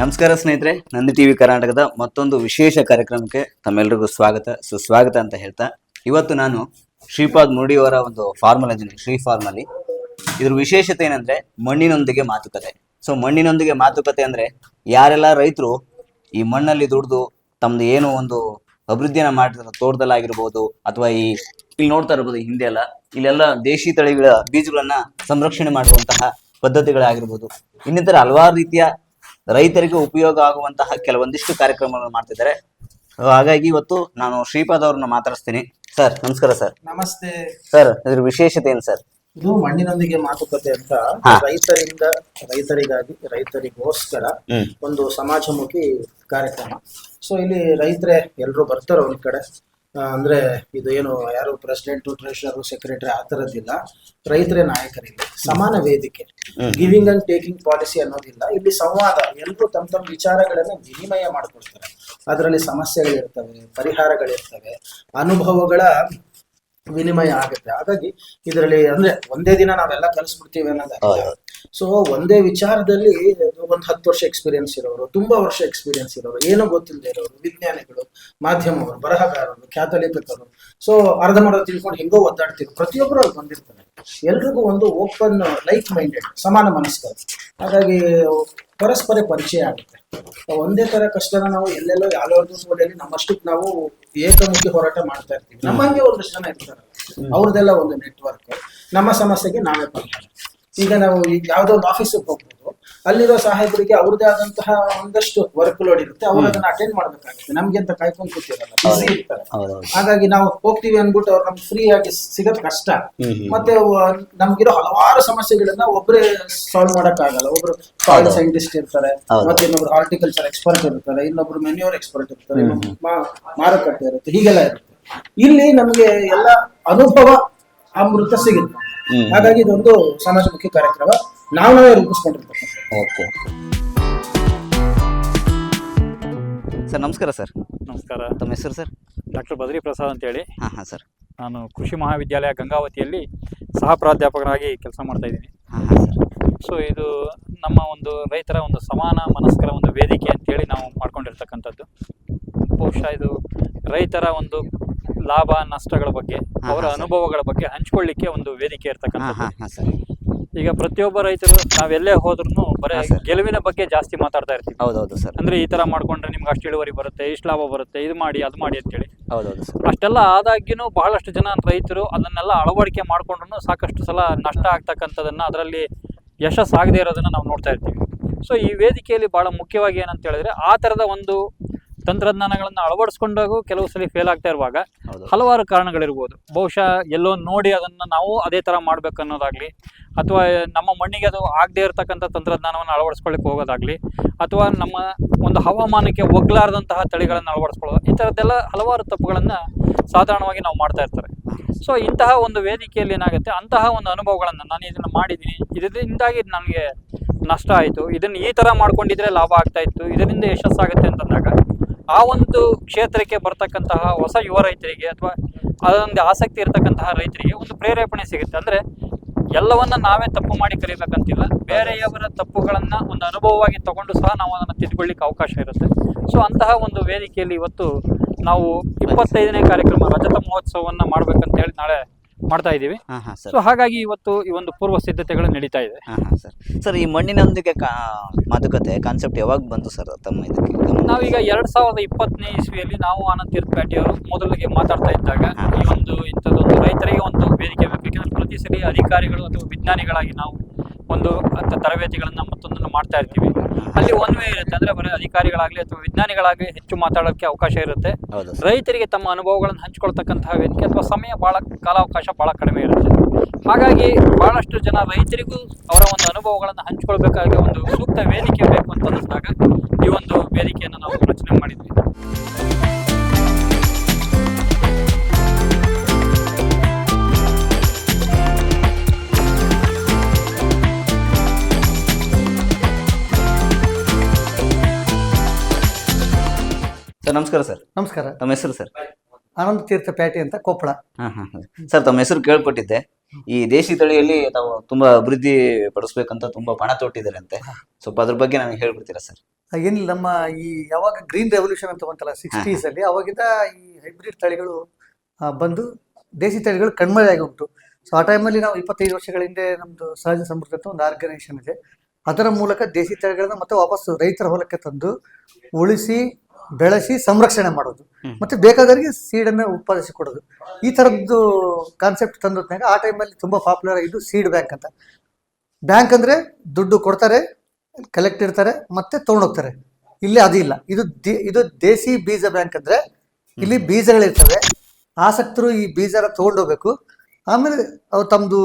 ನಮಸ್ಕಾರ ಸ್ನೇಹಿತರೆ, ನಂದಿ ಟಿವಿ ಕರ್ನಾಟಕದ ಮತ್ತೊಂದು ವಿಶೇಷ ಕಾರ್ಯಕ್ರಮಕ್ಕೆ ತಮ್ಮೆಲ್ಲರಿಗೂ ಸ್ವಾಗತ, ಸುಸ್ವಾಗತ ಅಂತ ಹೇಳ್ತಾ, ಇವತ್ತು ನಾನು ಶ್ರೀಪಾದ್ ಮುರುಡಿಯವರ ಒಂದು ಫಾರ್ಮಲ್ ಇದ್ದೀನಿ, ಶ್ರೀ ಫಾರ್ಮಲ್ಲಿ ಇದ್ರ ವಿಶೇಷತೆ ಏನಂದ್ರೆ, ಮಣ್ಣಿನೊಂದಿಗೆ ಮಾತುಕತೆ. ಸೊ ಮಣ್ಣಿನೊಂದಿಗೆ ಮಾತುಕತೆ ಅಂದ್ರೆ, ಯಾರೆಲ್ಲ ರೈತರು ಈ ಮಣ್ಣಲ್ಲಿ ದುಡಿದು ತಮ್ದು ಏನೋ ಒಂದು ಅಭಿವೃದ್ಧಿಯನ್ನ ಮಾಡಿದ್ರೆ ತೋಟದಲ್ಲಾಗಿರ್ಬೋದು, ಅಥವಾ ಈ ಇಲ್ಲಿ ನೋಡ್ತಾ ಇರ್ಬೋದು ಹಿಂದೆ ಎಲ್ಲ, ಇಲ್ಲೆಲ್ಲ ದೇಶಿ ತಳಿಗಳ ಬೀಜಗಳನ್ನ ಸಂರಕ್ಷಣೆ ಮಾಡುವಂತಹ ಪದ್ಧತಿಗಳಾಗಿರ್ಬೋದು. ಇನ್ನಿತರ ಹಲವಾರು ರೀತಿಯ ರೈತರಿಗೆ ಉಪಯೋಗ ಆಗುವಂತಹ ಕೆಲವೊಂದಿಷ್ಟು ಕಾರ್ಯಕ್ರಮಗಳನ್ನು ಮಾಡ್ತಿದ್ದಾರೆ. ಹಾಗಾಗಿ ಇವತ್ತು ನಾನು ಶ್ರೀಪಾದ್ ಅವ್ರನ್ನ ಮಾತಾಡಿಸ್ತೀನಿ. ಸರ್ ನಮಸ್ಕಾರ ಸರ್. ನಮಸ್ತೆ. ಸರ್ ಇದ್ರ ವಿಶೇಷತೆ ಏನು ಸರ್? ಇದು ಮಣ್ಣಿನೊಂದಿಗೆ ಮಾತುಕತೆ ಅಂತ ರೈತರಿಂದ ರೈತರಿಗಾಗಿ ರೈತರಿಗೋಸ್ಕರ ಒಂದು ಸಮಾಜಮುಖಿ ಕಾರ್ಯಕ್ರಮ. ಸೊ ಇಲ್ಲಿ ರೈತರೇ ಎಲ್ಲರೂ ಬರ್ತಾರೆ ಒಂದ್ ಕಡೆ? ಅಂದ್ರೆ ಇದು ಏನು ಯಾರು ಪ್ರೆಸಿಡೆಂಟ್ ಟ್ರೆಷರರ್ ಸೆಕ್ರೆಟರಿ ಆ ಥರದ್ದಿಲ್ಲ ರೈತರೇ ನಾಯಕರಿಲ್ಲ. ಸಮಾನ ವೇದಿಕೆ. ಗಿವಿಂಗ್ ಅಂಡ್ ಟೇಕಿಂಗ್ ಪಾಲಿಸಿ ಅನ್ನೋದಿಲ್ಲ. ಇಲ್ಲಿ ಸಂವಾದ ಎಲ್ಲರೂ ತಮ್ಮ ತಮ್ಮ ವಿಚಾರಗಳನ್ನ ವಿನಿಮಯ ಮಾಡ್ಕೊಳ್ತಾರೆ. ಅದರಲ್ಲಿ ಸಮಸ್ಯೆಗಳಿರ್ತವೆ ಪರಿಹಾರಗಳಿರ್ತವೆ ಅನುಭವಗಳ ವಿನಿಮಯ ಆಗುತ್ತೆ. ಹಾಗಾಗಿ ಇದರಲ್ಲಿ ಅಂದ್ರೆ ಒಂದೇ ದಿನ ನಾವೆಲ್ಲ ಕಲಿಸ್ಬಿಡ್ತೀವಿ ಅನ್ನೋದಲ್ಲ. ಹೌದು. ಸೊ ಒಂದೇ ವಿಚಾರದಲ್ಲಿ ಒಂದು ಹತ್ತು ವರ್ಷ ಎಕ್ಸ್ಪೀರಿಯನ್ಸ್ ಇರೋರು ತುಂಬಾ ವರ್ಷ ಎಕ್ಸ್ಪೀರಿಯನ್ಸ್ ಇರೋರು ಏನೋ ಗೊತ್ತಿಲ್ಲದೆ ಇರೋರು ವಿಜ್ಞಾನಿಗಳು ಮಾಧ್ಯಮವರು ಬರಹಗಾರರು ಖ್ಯಾತ ಲೇಖಕರು ಸೊ ಅರ್ಧಂಬರ್ಧ ತಿಳ್ಕೊಂಡು ಹೆಂಗೋ ಒದ್ದಾಡ್ತಿದ್ರು. ಪ್ರತಿಯೊಬ್ಬರು ಅಲ್ಲಿ ಬಂದಿರ್ತಾರೆ. ಎಲ್ರಿಗೂ ಒಂದು ಓಪನ್ ಲೈಕ್ ಮೈಂಡೆಡ್ ಸಮಾನ ಮನಸ್ಕರು ಹಾಗಾಗಿ ಪರಸ್ಪರ ಪರಿಚಯ ಆಗುತ್ತೆ. ಒಂದೇ ತರ ಕಷ್ಟನ ನಾವು ಎಲ್ಲೆಲ್ಲೋ ಯಾವ್ಯಾವ್ದು ಮೂಲೆಯಲ್ಲಿ ನಮ್ಮಷ್ಟಕ್ಕೆ ನಾವು ಏಕಮುಖಿ ಹೋರಾಟ ಮಾಡ್ತಾ ಇರ್ತೀವಿ. ನಮ್ಮಂಗೆ ಒಂದಷ್ಟು ಜನ ಇರ್ತಾರೆ. ಅವ್ರದ್ದೆಲ್ಲ ಒಂದು ನೆಟ್ವರ್ಕ್ ನಮ್ಮ ಸಮಸ್ಯೆಗೆ ನಾವೇ ಪರಿಹಾರ ಈಗ ನಾವು ಈಗ ಯಾವ್ದೋ ಒಂದು ಆಫೀಸಿಗೆ ಹೋಗ್ಬೋದು. ಅಲ್ಲಿರೋ ಸಾಹೇಬರಿಗೆ ಅವ್ರದೇ ಆದಂತಹ ಒಂದಷ್ಟು ವರ್ಕ್ ಲೋಡ್ ಇರುತ್ತೆ. ಅವ್ರು ಅದನ್ನ ಅಟೆಂಡ್ ಮಾಡ್ಬೇಕಾಗುತ್ತೆ. ನಮ್ಗೆ ಅಂತ ಕಾಯ್ಕೊಂಡು ಕೂತಿರಲ್ಲ ಬಿಸಿ ಇರ್ತಾರೆ. ಹಾಗಾಗಿ ನಾವು ಹೋಗ್ತೀವಿ ಅನ್ಬಿಟ್ಟು ಅವ್ರು ನಮ್ಗೆ ಫ್ರೀ ಆಗಿ ಸಿಗೋದ್ ಕಷ್ಟ. ಮತ್ತೆ ನಮ್ಗಿರೋ ಹಲವಾರು ಸಮಸ್ಯೆಗಳನ್ನ ಒಬ್ಬರೇ ಸಾಲ್ವ್ ಮಾಡಕ್ ಆಗಲ್ಲ ಒಬ್ರು ಸಾಯಿಲ್ ಸೈಂಟಿಸ್ಟ್ ಇರ್ತಾರೆ. ಮತ್ತೆ ಇನ್ನೊಬ್ರು ಹಾರ್ಟಿಕಲ್ಚರ್ ಎಕ್ಸ್ಪರ್ಟ್ ಇರ್ತಾರೆ ಇನ್ನೊಬ್ರು ಮೆನ್ಯೂರ್ ಎಕ್ಸ್ಪರ್ಟ್ ಇರ್ತಾರೆ ಮಾರುಕಟ್ಟೆ ಇರುತ್ತೆ. ಹೀಗೆಲ್ಲ ಇರುತ್ತೆ. ಇಲ್ಲಿ ನಮ್ಗೆ ಎಲ್ಲ ಅನುಭವ ಅಮೃತ ಸಿಗುತ್ತೆ. ಹಾಗಾಗಿ ಇದೊಂದು ಸಮಾಜಮುಖಿ ಕಾರ್ಯಕ್ರಮ. ನಾವು ನಾವೇ ರೂಪಿಸ್ಕೊಂಡಿರ್ತೇವೆ ಓಕೆ ಸರ್ ನಮಸ್ಕಾರ ಸರ್. ನಮಸ್ಕಾರ. ತಮ್ಮ ಹೆಸರು ಸರ್? ಡಾಕ್ಟರ್ ಬದ್ರಿ ಪ್ರಸಾದ್ ಅಂತೇಳಿ. ಹಾಂ ಹಾಂ ಸರ್. ನಾನು ಕೃಷಿ ಮಹಾವಿದ್ಯಾಲಯ ಗಂಗಾವತಿಯಲ್ಲಿ ಸಹ ಪ್ರಾಧ್ಯಾಪಕರಾಗಿ ಕೆಲಸ ಮಾಡ್ತಾ ಇದ್ದೀನಿ. ಹಾಂ ಹಾಂ ಸರ್. ಸೊ ಇದು ನಮ್ಮ ಒಂದು ರೈತರ ಒಂದು ಸಮಾನ ಮನಸ್ಕರ ಒಂದು ವೇದಿಕೆ ಅಂತೇಳಿ ನಾವು ಮಾಡ್ಕೊಂಡಿರ್ತಕ್ಕಂಥದ್ದು. ಬಹುಶಃ ಇದು ರೈತರ ಒಂದು ಲಾಭ ನಷ್ಟಗಳ ಬಗ್ಗೆ ಅವರ ಹಾ, ಸರ್. ಅನುಭವಗಳ ಬಗ್ಗೆ ಹಂಚ್ಕೊಳ್ಳಿಕ್ಕೆ ಒಂದು ವೇದಿಕೆ ಇರ್ತಕ್ಕಂಥ ಇರ್ತಕ್ಕಂಥದ್ದು. ಹಾಂ ಹಾಂ ಸರ್. ಈಗ ಪ್ರತಿಯೊಬ್ಬ ರೈತರು ನಾವೆಲ್ಲೇ ಹೋದ್ರು ಬರೀ ಹಾ, ಸರ್. ಗೆಲುವಿನ ಬಗ್ಗೆ ಜಾಸ್ತಿ ಮಾತಾಡ್ತಾ ಇರ್ತೀವಿ. ಹೌದೌದು ಸರ್. ಅಂದ್ರೆ ಈ ತರ ಮಾಡ್ಕೊಂಡ್ರೆ ನಿಮ್ಗೆ ಅಷ್ಟು ಇಳುವರಿ ಬರುತ್ತೆ ಇಷ್ಟು ಲಾಭ ಬರುತ್ತೆ ಇದು ಮಾಡಿ ಅದು ಮಾಡಿ ಅಂತೇಳಿ. ಹೌದೌದು ಸರ್. ಅಷ್ಟೆಲ್ಲ ಆದಾಗ್ಯೂ ಬಹಳಷ್ಟು ಜನ ರೈತರು ಅದನ್ನೆಲ್ಲ ಅಳವಡಿಕೆ ಮಾಡ್ಕೊಂಡ್ರು ಸಾಕಷ್ಟು ಸಲ ನಷ್ಟ ಆಗ್ತಕ್ಕಂಥದನ್ನ ಅದರಲ್ಲಿ ಯಶಸ್ಸಾಗದೇ ಇರೋದನ್ನ ನಾವು ನೋಡ್ತಾ ಇರ್ತೀವಿ. ಸೊ ಈ ವೇದಿಕೆಯಲ್ಲಿ ಬಹಳ ಮುಖ್ಯವಾಗಿ ಏನಂತ ಹೇಳಿದ್ರೆ ಆ ಥರದ ಒಂದು ತಂತ್ರಜ್ಞಾನಗಳನ್ನು ಅಳವಡಿಸ್ಕೊಂಡಾಗೂ ಕೆಲವು ಸಲ ಫೇಲ್ ಆಗ್ತಾ ಇರುವಾಗ ಹಲವಾರು ಕಾರಣಗಳಿರ್ಬೋದು. ಬಹುಶಃ ಎಲ್ಲೋ ನೋಡಿ ಅದನ್ನು ನಾವು ಅದೇ ಥರ ಮಾಡ್ಬೇಕು ಅನ್ನೋದಾಗ್ಲಿ ಅಥವಾ ನಮ್ಮ ಮಣ್ಣಿಗೆ ಅದು ಆಗದೇ ಇರತಕ್ಕಂಥ ತಂತ್ರಜ್ಞಾನವನ್ನು ಅಳವಡಿಸ್ಕೊಳ್ಳಿಕ್ಕೆ ಹೋಗೋದಾಗ್ಲಿ ಅಥವಾ ನಮ್ಮ ಒಂದು ಹವಾಮಾನಕ್ಕೆ ಒಗ್ಲಾರದಂತಹ ತಳಿಗಳನ್ನು ಅಳವಡಿಸ್ಕೊಳ್ಳೋದು ಈ ಥರದ್ದೆಲ್ಲ ಹಲವಾರು ತಪ್ಪುಗಳನ್ನು ಸಾಧಾರಣವಾಗಿ ನಾವು ಮಾಡ್ತಾ ಇರ್ತಾರೆ. ಸೊ ಇಂತಹ ಒಂದು ವೇದಿಕೆಯಲ್ಲಿ ಏನಾಗುತ್ತೆ? ಅಂತಹ ಒಂದು ಅನುಭವಗಳನ್ನು ನಾನು ಇದನ್ನು ಮಾಡಿದ್ದೀನಿ. ಇದರಿಂದಾಗಿ ನನಗೆ ನಷ್ಟ ಆಯಿತು. ಇದನ್ನು ಈ ಥರ ಮಾಡ್ಕೊಂಡಿದ್ರೆ ಲಾಭ ಆಗ್ತಾ ಇತ್ತು. ಇದರಿಂದ ಯಶಸ್ಸಾಗುತ್ತೆ ಅಂತಂದಾಗ ಆ ಒಂದು ಕ್ಷೇತ್ರಕ್ಕೆ ಬರ್ತಕ್ಕಂತಹ ಹೊಸ ಯುವ ರೈತರಿಗೆ ಅಥವಾ ಅದೊಂದು ಆಸಕ್ತಿ ಇರತಕ್ಕಂತಹ ರೈತರಿಗೆ ಒಂದು ಪ್ರೇರೇಪಣೆ ಸಿಗುತ್ತೆ. ಅಂದರೆ ಎಲ್ಲವನ್ನ ನಾವೇ ತಪ್ಪು ಮಾಡಿ ಕಲಿಬೇಕಂತಿಲ್ಲ ಬೇರೆಯವರ ತಪ್ಪುಗಳನ್ನ ಒಂದು ಅನುಭವವಾಗಿ ತಗೊಂಡು ಸಹ ನಾವು ಅದನ್ನು ತಿದ್ಕೊಳ್ಳಿಕ್ಕೆ ಅವಕಾಶ ಇರುತ್ತೆ. ಸೊ ಅಂತಹ ಒಂದು ವೇದಿಕೆಯಲ್ಲಿ ಇವತ್ತು ನಾವು ಇಪ್ಪತ್ತೈದನೇ ಕಾರ್ಯಕ್ರಮ ರಜತ ಮಹೋತ್ಸವವನ್ನು ಮಾಡ್ಬೇಕಂತ ಹೇಳಿ ನಾಳೆ ಮಾಡ್ತಾ ಇದ್ದೀವಿ. ಹಾಂ ಹಾಂ ಸರ್. ಸೊ ಹಾಗಾಗಿ ಇವತ್ತು ಈ ಒಂದು ಪೂರ್ವ ಸಿದ್ಧತೆಗಳು ನಡೀತಾ ಇದೆ. ಹಾಂ ಹಾಂ ಸರ್. ಸರ್ ಈ ಮಣ್ಣಿನೊಂದಿಗೆ ಕಾ ಮಾತುಕತೆ ಕಾನ್ಸೆಪ್ಟ್ ಯಾವಾಗ ಬಂತು ಸರ್ ತಮ್ಮ ಇದಕ್ಕೆ? ಗಮನ? ನಾವೀಗ ಎರಡ್ ಸಾವಿರದ ಇಪ್ಪತ್ತನೇ ಇಸ್ವಿಯಲ್ಲಿ ನಾವು ಆನಂದ್ ತೀರ್ಥಪೇಟೆಯವರು ಮೊದಲಿಗೆ ಮಾತಾಡ್ತಾ ಇದ್ದಾಗ ಈ ಒಂದು ಇಂಥದ್ದೊಂದು ರೈತರಿಗೆ ಒಂದು ವೇದಿಕೆ ಬೇಕು. ಯಾಕಂದ್ರೆ ಪ್ರತಿ ಸರಿ ಅಧಿಕಾರಿಗಳು ಅಥವಾ ವಿಜ್ಞಾನಿಗಳಾಗಿ ನಾವು ಒಂದು ತರಬೇತಿಗಳನ್ನು ತರಬೇತಿಗಳನ್ನ ಮತ್ತೊಂದನ್ನು ಮಾಡ್ತಾ ಇರ್ತೀವಿ. ಅಲ್ಲಿ ಒನ್ ವೇ ಇರುತ್ತೆ. ಅಂದ್ರೆ ಬರೀ ಅಧಿಕಾರಿಗಳಾಗ್ಲಿ ಅಥವಾ ವಿಜ್ಞಾನಿಗಳಾಗಲಿ ಹೆಚ್ಚು ಮಾತಾಡೋಕ್ಕೆ ಅವಕಾಶ ಇರುತ್ತೆ. ರೈತರಿಗೆ ತಮ್ಮ ಅನುಭವಗಳನ್ನು ಹಂಚ್ಕೊಳ್ತಕ್ಕಂತಹ ವೇದಿಕೆ ಅಥವಾ ಸಮಯ ಬಹಳ ಕಾಲಾವಕಾಶ ಬಹಳ ಕಡಿಮೆ ಇರುತ್ತೆ. ಹಾಗಾಗಿ ಬಹಳಷ್ಟು ಜನ ರೈತರಿಗೂ ಅವರ ಒಂದು ಅನುಭವಗಳನ್ನು ಹಂಚ್ಕೊಳ್ಬೇಕಾಗಿ ಒಂದು ಸೂಕ್ತ ವೇದಿಕೆ ಬೇಕು ಅಂತ ಅನ್ನಿಸಿದಾಗ ಈ ಒಂದು ವೇದಿಕೆಯನ್ನು ನಾವು ರಚನೆ ಮಾಡಿದ್ವಿ. ಸರ್ ನಮಸ್ಕಾರ ಸರ್. ನಮಸ್ಕಾರ. ತಮ್ಮ ಹೆಸರು ಸರ್? ಆನಂದ ತೀರ್ಥ ಪೇಟೆ ಅಂತ ಕೊಪ್ಪಳ. ಹಾಂ ಹಾಂ ಸರ್ ತಮ್ಮ ಹೆಸರು ಕೇಳ್ಪಟ್ಟಿದ್ದೆ. ಈ ದೇಶಿ ತಳಿಯಲ್ಲಿ ತಾವು ತುಂಬಾ ಅಭಿವೃದ್ಧಿ ಪಡಿಸ್ಬೇಕಂತ ತುಂಬಾ ಪಣ ತೊಟ್ಟಿದ್ದಾರೆ ಅಂತೆ ಸ್ವಲ್ಪ ಅದ್ರ ಬಗ್ಗೆ ನನಗೆ ಹೇಳ್ಬಿಡ್ತೀರಾ ಸರ್? ಏನಿಲ್ಲ ನಮ್ಮ ಈ ಯಾವಾಗ ಗ್ರೀನ್ ರೆವಲ್ಯೂಷನ್ ಅಂತ ಬಂತಲ್ಲ ಸಿಕ್ಸ್ಟೀಸ್ ಅಲ್ಲಿ ಅವಾಗಿಂದ ಈ ಹೈಬ್ರಿಡ್ ತಳಿಗಳು ಆ, ಬಂದು ದೇಸಿ ತಳಿಗಳು ಕಣ್ಮರೆಯಾಗಿ ಉಂಟು. ಸೊ ಆ ಟೈಮಲ್ಲಿ ನಾವು ಇಪ್ಪತ್ತೈದು ವರ್ಷಗಳ ಹಿಂದೆ ನಮ್ದು ಸಹಜ ಸಮೃದ್ಧ ಅಂತ ಒಂದು ಆರ್ಗನೈಸೇಷನ್ ಇದೆ. ಅದರ ಮೂಲಕ ದೇಸಿ ತಳಿಗಳನ್ನ ಮತ್ತೆ ವಾಪಸ್ ರೈತರ ಹೊಲಕ್ಕೆ ತಂದು ಉಳಿಸಿ ಬೆಳೆಸಿ ಸಂರಕ್ಷಣೆ ಮಾಡೋದು. ಮತ್ತೆ ಬೇಕಾದವರಿಗೆ ಸೀಡನ್ನು ಉತ್ಪಾದಿಸಿ ಕೊಡೋದು ಈ ಥರದ್ದು ಕಾನ್ಸೆಪ್ಟ್ ತಂದೊತ್ನಾಗ ಆ ಟೈಮಲ್ಲಿ ತುಂಬಾ ಪಾಪ್ಯುಲರ್ ಆಗಿದ್ದು ಸೀಡ್ ಬ್ಯಾಂಕ್ ಅಂತ. ಬ್ಯಾಂಕ್ ಅಂದ್ರೆ ದುಡ್ಡು ಕೊಡ್ತಾರೆ ಕಲೆಕ್ಟ್ ಇರ್ತಾರೆ ಮತ್ತೆ ತಗೊಂಡೋಗ್ತಾರೆ. ಇಲ್ಲಿ ಅದು ಇಲ್ಲ ಇದು ಇದು ದೇಸಿ ಬೀಜ ಬ್ಯಾಂಕ್ ಅಂದ್ರೆ ಇಲ್ಲಿ ಬೀಜಗಳಿರ್ತವೆ. ಆಸಕ್ತರು ಈ ಬೀಜನ ತಗೊಂಡೋಗ್ಬೇಕು. ಆಮೇಲೆ ಅವ್ರು ತಮ್ಮದು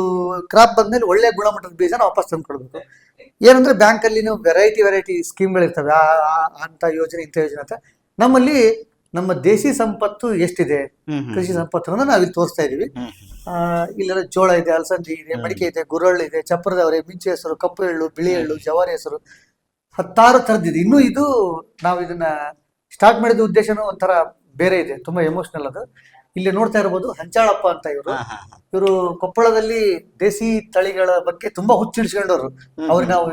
ಕ್ರಾಪ್ ಬಂದ್ಮೇಲೆ ಒಳ್ಳೆ ಗುಣಮಟ್ಟದ ಬೀಜನ ವಾಪಸ್ ತಂದು ಕೊಡ್ಬೇಕು ಏನಂದ್ರೆ ಬ್ಯಾಂಕ್ ಅಲ್ಲಿ ವೆರೈಟಿ ವೆರೈಟಿ ಸ್ಕೀಮ್ಗಳಿರ್ತವೆ ಆ ಆ- ಅಂತ ಯೋಜನೆ ಇಂಥ ಯೋಜನೆ ಅಂತ. ನಮ್ಮಲ್ಲಿ ನಮ್ಮ ದೇಶಿ ಸಂಪತ್ತು ಎಷ್ಟಿದೆ? ಕೃಷಿ ಸಂಪತ್ತು ನಾವು ನಾವಿಲ್ಲಿ ತೋರಿಸ್ತಾ ಇದೀವಿ ಆ, ಇಲ್ಲೆಲ್ಲ ಜೋಳ ಇದೆ ಅಲಸಂದಿ ಇದೆ ಮಡಿಕೆ ಇದೆ ಗುರಳ್ಳು ಇದೆ ಚಪ್ಪರದವರೆ ಮಿಂಚೆ ಹೆಸರು ಕಪ್ಪು ಎಳ್ಳು ಬಿಳಿ ಎಳ್ಳು ಜವಾರಿ ಹೆಸರು ಹತ್ತಾರು ಥರದ್ದಿದೆ. ಇನ್ನೂ ಇದು ನಾವು ಇದನ್ನ ಸ್ಟಾರ್ಟ್ ಮಾಡಿದ ಉದ್ದೇಶನೂ ಒಂಥರ ಬೇರೆ ಇದೆ ತುಂಬಾ ಎಮೋಷನಲ್ ಅದು. ಇಲ್ಲಿ ನೋಡ್ತಾ ಇರ್ಬೋದು ಹಂಚಾಳಪ್ಪ ಅಂತ ಇವರು. ಇವರು ಕೊಪ್ಪಳದಲ್ಲಿ ದೇಸಿ ತಳಿಗಳ ಬಗ್ಗೆ ತುಂಬಾ ಹುಚ್ಚಿಡ್ಸ್ಕೊಂಡವ್ರು. ಅವ್ರಿಗೆ ನಾವು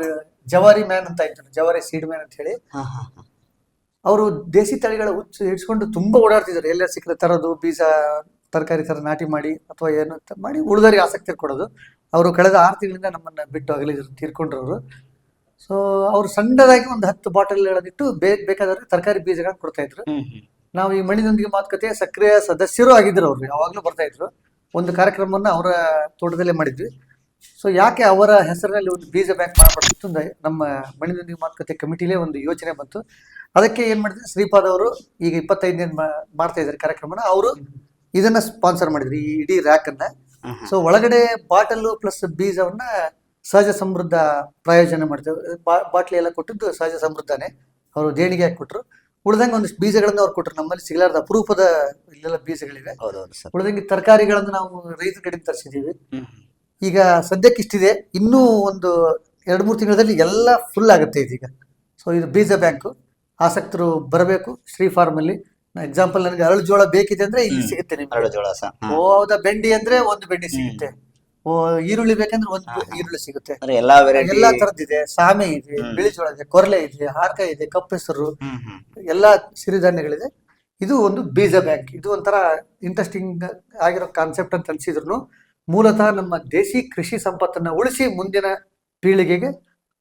ಜವಾರಿ ಮ್ಯಾನ್ ಅಂತ ಇದ್ರು ಜವಾರಿ ಸೀಡ್ ಮ್ಯಾನ್ ಅಂತ ಹೇಳಿ. ಅವರು ದೇಸಿ ತಳಿಗಳ ಹುಚ್ಚು ಹಿಡ್ಸ್ಕೊಂಡು ತುಂಬಾ ಓಡಾಡ್ತಿದ್ರು ಎಲ್ಲ ಸಿಕ್ಕರೆ ತರೋದು ಬೀಜ ತರಕಾರಿ ತರ ನಾಟಿ ಮಾಡಿ ಅಥವಾ ಏನು ಮಾಡಿ ಉಳಿದವರಿಗೆ ಆಸಕ್ತಿ ಕೊಡೋದು ಅವರು ಕಳೆದ ಆರು ತಿಂಗಳಿಂದ ನಮ್ಮನ್ನ ಬಿಟ್ಟು ಅಗಲಿದ್ರು ತೀರ್ಕೊಂಡ್ರವರು ಸೊ ಅವರು ಸಣ್ಣದಾಗಿ ಒಂದು ಹತ್ತು ಬಾಟಲ್ಗಳನ್ನಿಟ್ಟು ಬೇಗ ಬೇಕಾದವ್ರಿಗೆ ತರಕಾರಿ ಬೀಜಗಳನ್ನ ಕೊಡ್ತಾ ಇದ್ರು. ನಾವು ಈ ಮಣ್ಣಿನೊಂದಿಗೆ ಮಾತುಕತೆ ಸಕ್ರಿಯ ಸದಸ್ಯರು ಆಗಿದ್ರು ಅವರು ಯಾವಾಗಲೂ ಬರ್ತಾ ಇದ್ರು. ಒಂದು ಕಾರ್ಯಕ್ರಮವನ್ನ ಅವರ ತೋಟದಲ್ಲೇ ಮಾಡಿದ್ವಿ. ಸೊ ಯಾಕೆ ಅವರ ಹೆಸರಿನಲ್ಲಿ ಒಂದು ಬೀಜ ಬ್ಯಾಂಕ್ ಮಾಡಬಾರ್ದು ನಮ್ಮ ಮಣ್ಣಿನೊಂದಿಗೆ ಮಾತುಕತೆ ಕಮಿಟಿಲೇ ಒಂದು ಯೋಚನೆ ಬಂತು. ಅದಕ್ಕೆ ಏನ್ ಮಾಡಿದ್ರು? ಶ್ರೀಪಾದ್ ಅವರು ಈಗ ಇಪ್ಪತ್ತೈದನೇ ಮಾಡ್ತಾ ಇದ್ದಾರೆ ಕಾರ್ಯಕ್ರಮನ ಅವರು ಇದನ್ನ ಸ್ಪಾನ್ಸರ್ ಮಾಡಿದ್ರು ಈ ಇಡೀ ರ್ಯಾಕ್ ಅನ್ನ. ಸೊ ಒಳಗಡೆ ಬಾಟಲ್ ಪ್ಲಸ್ ಬೀಜವನ್ನ ಸಹಜ ಸಮೃದ್ಧ ಪ್ರಾಯೋಜನೆ ಮಾಡ್ತೇವೆ. ಬಾಟ್ಲಿ ಎಲ್ಲ ಕೊಟ್ಟಿದ್ದು ಸಹಜ ಸಮೃದ್ಧನೇ. ಅವರು ದೇಣಿಗೆ ಹಾಕಿ ಕೊಟ್ರು ಉಳ್ದಂಗೆ ಒಂದಿಷ್ಟು ಬೀಜಗಳನ್ನ ಅವ್ರು ಕೊಟ್ಟರು. ನಮ್ಮಲ್ಲಿ ಸಿಗಲಾರ್ದ ಅಪರೂಪದ ಇಲ್ಲೆಲ್ಲ ಬೀಜಗಳಿವೆ. ಹೌದೌದು ಸರ್. ಉಳ್ದಂಗೆ ತರಕಾರಿಗಳನ್ನು ನಾವು ರೈತರ ಕಡೆಯಿಂದ ತರಿಸಿದ್ದೀವಿ. ಈಗ ಸದ್ಯಕ್ಕೆ ಇಷ್ಟಿದೆ ಇನ್ನೂ ಒಂದು ಎರಡು ಮೂರು ತಿಂಗಳಲ್ಲಿ ಎಲ್ಲ ಫುಲ್ ಆಗುತ್ತೆ ಇದೀಗ. ಸೊ ಇದು ಬೀಜ ಬ್ಯಾಂಕು ಆಸಕ್ತರು ಬರಬೇಕು ಶ್ರೀ ಫಾರ್ಮ್ ಅಲ್ಲಿ. ಎಕ್ಸಾಂಪಲ್ ನನಗೆ ಅರಳು ಜೋಳ ಬೇಕಿದೆ ಅಂದ್ರೆ ಇಲ್ಲಿ ಸಿಗುತ್ತೆ ನಿಮ್ಗೆ. ಅರಳು ಜೋಳ. ಓ ಹೌದಾ? ಬೆಂಡಿ ಅಂದ್ರೆ ಒಂದು ಬೆಂಡಿ ಸಿಗುತ್ತೆ. ಓ ಈರುಳ್ಳಿ ಬೇಕಂದ್ರೆ ಒಂದು. ಈರುಳ್ಳಿ ಸಿಗುತ್ತೆ. ಎಲ್ಲಾ ಎಲ್ಲಾ ತರದಿದೆ ಸಾಮೆ ಇದೆ. ಬಿಳಿ ಜೋಳ ಇದೆ ಕೊರಲೆ ಇದೆ ಹಾರ್ಕ ಇದೆ ಕಪ್ಪೆಸರು. ಎಲ್ಲಾ ಸಿರಿಧಾನ್ಯಗಳಿದೆ. ಇದು ಒಂದು ಬೀಜ ಬ್ಯಾಂಕ್. ಇದು ಒಂಥರ ಇಂಟ್ರೆಸ್ಟಿಂಗ್ ಆಗಿರೋ ಕಾನ್ಸೆಪ್ಟ್ ಅಂತ ಅನ್ಸಿದ್ರು ಮೂಲತಃ ನಮ್ಮ ದೇಶಿ ಕೃಷಿ ಸಂಪತ್ತನ್ನ ಉಳಿಸಿ ಮುಂದಿನ ಪೀಳಿಗೆಗೆ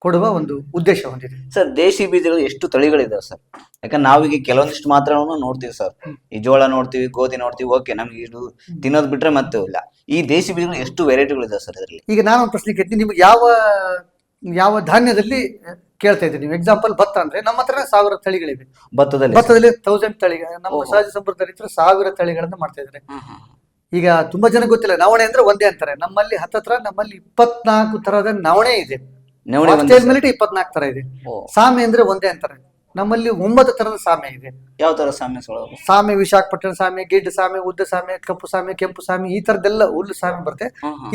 ಕೊಡುವ ಒಂದು ಉದ್ದೇಶ ಹೊಂದಿದೆ. ಸರ್ ದೇಶಿ ಬೀಜಗಳು ಎಷ್ಟು ತಳಿಗಳಿದಾವೆ ಸರ್? ಯಾಕಂದ್ರೆ ನಾವೀಗ ಕೆಲವೊಂದಿಷ್ಟು ಮಾತ್ರ ನೋಡ್ತೀವಿ ಸರ್. ಈ ಜೋಳ ನೋಡ್ತೀವಿ ಗೋಧಿ ನೋಡ್ತೀವಿ ಓಕೆ ನಮ್ಗೆ ಇದು ತಿನ್ನೋದ್ ಬಿಟ್ರೆ ಮತ್ತೆ ಇಲ್ಲ. ಈ ದೇಶಿ ಬೀಜಗಳು ಎಷ್ಟು ವೆರೈಟಿಗಳು ಇದಾವೆ ಸರ್ ಇದರಲ್ಲಿ? ಈಗ ನಾನು ಒಂದು ಪ್ರಶ್ನೆ ಕೇಳ್ತೀನಿ. ನಿಮ್ಗೆ ಯಾವ ಯಾವ ಧಾನ್ಯದಲ್ಲಿ ಕೇಳ್ತಾ ಇದ್ದೀವಿ ನೀವು ಎಕ್ಸಾಂಪಲ್ ಭತ್ತ ಅಂದ್ರೆ ನಮ್ಮ ಹತ್ರ ಸಾವಿರ ತಳಿಗಳಿವೆ. ಭತ್ತದಲ್ಲಿ? ಭತ್ತದಲ್ಲಿ ತೌಸಂಡ್ ತಳಿ ನಮ್ಮ. ಸಹಜ ಸಮೃದ್ಧ ರೈತರು ಸಾವಿರ ತಳಿಗಳನ್ನ ಮಾಡ್ತಾ ಇದ್ದಾರೆ. ಈಗ ತುಂಬಾ ಜನ ಗೊತ್ತಿಲ್ಲ ನವಣೆ ಅಂದ್ರೆ ಒಂದೇ ಅಂತಾರೆ. ನಮ್ಮಲ್ಲಿ ಹತ್ತತ್ರ ನಮ್ಮಲ್ಲಿ ಇಪ್ಪತ್ನಾಲ್ಕು ತರದ ನವಣೆ ಇದೆ? ಇಪ್ಪತ್ನಾಲ್ಕು ತರ ಇದೆ. ಸಾಮೆ ಅಂದ್ರೆ ಒಂದೇ ಅಂತಾರೆ. ನಮ್ಮಲ್ಲಿ ಒಂಬತ್ತು ತರದ ಸಾಮೆ ಇದೆ. ಯಾವ ತರ ಸಾಮ್ಯಗಳು ಸಾಮೆ ವಿಶಾಖಪಟ್ಟಣ ಸಾಮೆ ಗಿಡ್ಡ ಸಾಮೆ ಉದ್ದ ಸಾಮೆ ಕಪ್ಪು ಸಾಮೆ ಕೆಂಪು ಸಾಮೆ ಈ ತರದೆಲ್ಲ ಹುಲ್ಲು ಸಾಮೆ ಬರುತ್ತೆ.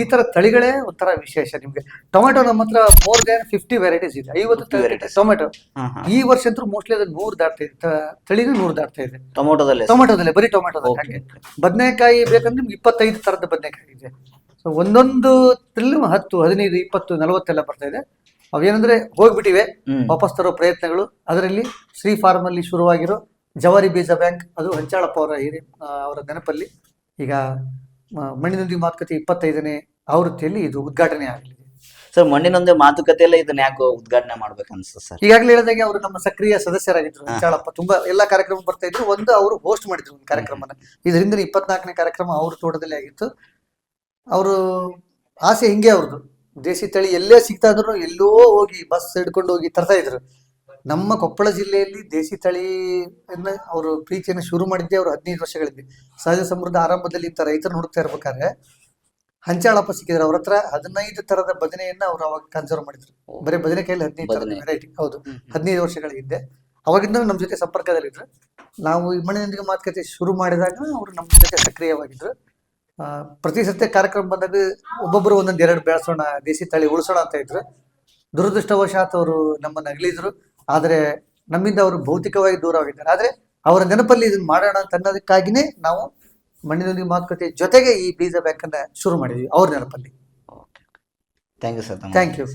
ಈ ತರ ತಳಿಗಳೇ ಒಂಥರ ವಿಶೇಷ ನಿಮ್ಗೆ. ಟೊಮೆಟೊ ನಮ್ಮ ಹತ್ರ ಮೋರ್ ದನ್ ಫಿಫ್ಟಿ ವೆರೈಟೀಸ್ ಇದೆ. ಐವತ್ತು 50 varieties. ಟೊಮೆಟೊ. ಈ ವರ್ಷ ಅಂತೂ ಮೋಸ್ಟ್ಲಿ ಅದು ನೂರ್ ದಾಟ್ತಾ ಇದೆ. ತ- ತಳಿನೂ ನೂರ್ ದಾಟ್ತಾ ಇದೆ. ಟೊಮೆಟೊದಲ್ಲಿ ಟೊಮೆಟೊದಲ್ಲೇ ಬರೀ ಟೊಮೆಟೊದಲ್ಲಿ Okay, ಹಾಗೆ. ಬದನೆಕಾಯಿ ಬೇಕಂದ್ರೆ ನಿಮ್ಗೆ ಇಪ್ಪತ್ತೈದು ತರದ ಬದನೆಕಾಯಿ ಇದೆ. ಸೊ ಒಂದೊಂದು ತಿಳಿ ಹತ್ತು ಹದಿನೈದು ಇಪ್ಪತ್ತು ನಲವತ್ತೆಲ್ಲ ಬರ್ತಾ ಇದೆ. ಅವೇನಂದ್ರೆ ಹೋಗ್ಬಿಟ್ಟಿವೆ ವಾಪಸ್ ತರೋ ಪ್ರಯತ್ನಗಳು. ಅದರಲ್ಲಿ ಶ್ರೀ ಫಾರ್ಮ್ ಅಲ್ಲಿ ಶುರುವಾಗಿರೋ ಜವಾರಿ ಬೀಜ ಬ್ಯಾಂಕ್ ಅದು ಹಂಚಾಳಪ್ಪ ಅವರ ಹಿರಿ ಅವರ ನೆನಪಲ್ಲಿ. ಈಗ ಮಣ್ಣಿನೊಂದಿಗೆ ಮಾತುಕತೆ ಇಪ್ಪತ್ತೈದನೇ ಆವೃತ್ತಿಯಲ್ಲಿ ಇದು ಉದ್ಘಾಟನೆ ಆಗಲಿದೆ. ಸರ್ ಮಣ್ಣಿನೊಂದೇ ಮಾತುಕತೆಯಲ್ಲ ಇದನ್ನ ಯಾಕೆ ಉದ್ಘಾಟನೆ ಮಾಡ್ಬೇಕು ಅನ್ಸುತ್ತೆ ಸರ್? ಈಗಾಗಲೇ ಹೇಳಿದಾಗೆ ಅವರು ನಮ್ಮ ಸಕ್ರಿಯ ಸದಸ್ಯರಾಗಿದ್ರು. ಹಂಚಾಳಪ್ಪ. ತುಂಬಾ ಎಲ್ಲಾ ಕಾರ್ಯಕ್ರಮ ಬರ್ತಾ ಇದ್ರು ಒಂದು ಅವರು ಹೋಸ್ಟ್ ಮಾಡಿದ್ರು ಒಂದು ಕಾರ್ಯಕ್ರಮನ. ಇದರಿಂದ ಇಪ್ಪತ್ನಾಲ್ಕನೇ ಕಾರ್ಯಕ್ರಮ ಅವ್ರ ತೋಟದಲ್ಲಿ ಆಗಿತ್ತು. ಅವರು ಆಸೆ ಹಿಂಗೆ ಅವ್ರದ್ದು. ದೇಸಿ ತಳಿ ಎಲ್ಲೇ ಸಿಗ್ತಾ ಇದ್ರು ಎಲ್ಲೋ ಹೋಗಿ ಬಸ್ ಹಿಡ್ಕೊಂಡು ಹೋಗಿ ತರ್ತಾ ಇದ್ರು. ನಮ್ಮ ಕೊಪ್ಪಳ ಜಿಲ್ಲೆಯಲ್ಲಿ ದೇಸಿ ತಳಿ ಅವರು ಪ್ರೀತಿಯನ್ನು ಶುರು ಮಾಡಿದ್ದೆ ಅವರು ಹದಿನೈದು ವರ್ಷಗಳಿದ್ದೆ ಸಹಜ ಸಮೃದ್ಧ ಆರಂಭದಲ್ಲಿ ಇಂಥ ರೈತರು ನೋಡ್ತಾ ಇರ್ಬೇಕಾದ್ರೆ ಹಂಚಾಳಪ್ಪ ಸಿಕ್ಕಿದ್ರು ಅವ್ರ ಹತ್ರ ಹದಿನೈದು ತರದ ಬದನೆಯನ್ನ ಅವ್ರು ಅವಾಗ ಕನ್ಸರ್ವ್ ಮಾಡಿದ್ರು. ಬರೀ ಬದನೆಕಾಯಲ್ಲಿ ಹದಿನೈದು ತರದ ಬದನೆ. ವೆರೈಟಿ ಹೌದು. ಹದಿನೈದು ವರ್ಷಗಳ ಹಿಂದೆ. ಅವಾಗಿಂದ ನಮ್ಮ ಜೊತೆ ಸಂಪರ್ಕದಲ್ಲಿದ್ರು. ನಾವು ಈ ಮಣ್ಣಿನೊಂದಿಗೆ ಮಾತುಕತೆ ಶುರು ಮಾಡಿದಾಗ ಅವರು ನಮ್ಮ ಜೊತೆ ಸಕ್ರಿಯವಾಗಿದ್ರು. ಪ್ರತಿ ಸತ್ಯ ಕಾರ್ಯಕ್ರಮ ಬಂದಾಗ ಒಬ್ಬೊಬ್ಬರು ಒಂದೊಂದು ಎರಡು ಬೆಳೆಸೋಣ ದೇಸಿ ತಳಿ ಉಳಿಸೋಣ ಅಂತ ಇದ್ರು. ದುರದೃಷ್ಟವಶಾತ್ ಅವರು ನಮ್ಮನ್ನು ಅಗಲಿದ್ರು. ಆದರೆ ನಮ್ಮಿಂದ ಅವರು ಭೌತಿಕವಾಗಿ ದೂರವಾಗಿದ್ದಾರೆ ಆದರೆ ಅವರ ನೆನಪಲ್ಲಿ ಇದನ್ನ ಮಾಡೋಣ ಅಂತ ಅನ್ನೋದಕ್ಕಾಗಿನೇ ನಾವು ಮಣ್ಣಿನೊಂದಿಗೆ ಮಾತುಕತೆ ಜೊತೆಗೆ ಈ ಬೀಜ ಬ್ಯಾಂಕನ್ನು ಅನ್ನ ಶುರು ಮಾಡಿದ್ವಿ. ಅವ್ರ ನೆನಪಲ್ಲಿ. Thank you sir thank you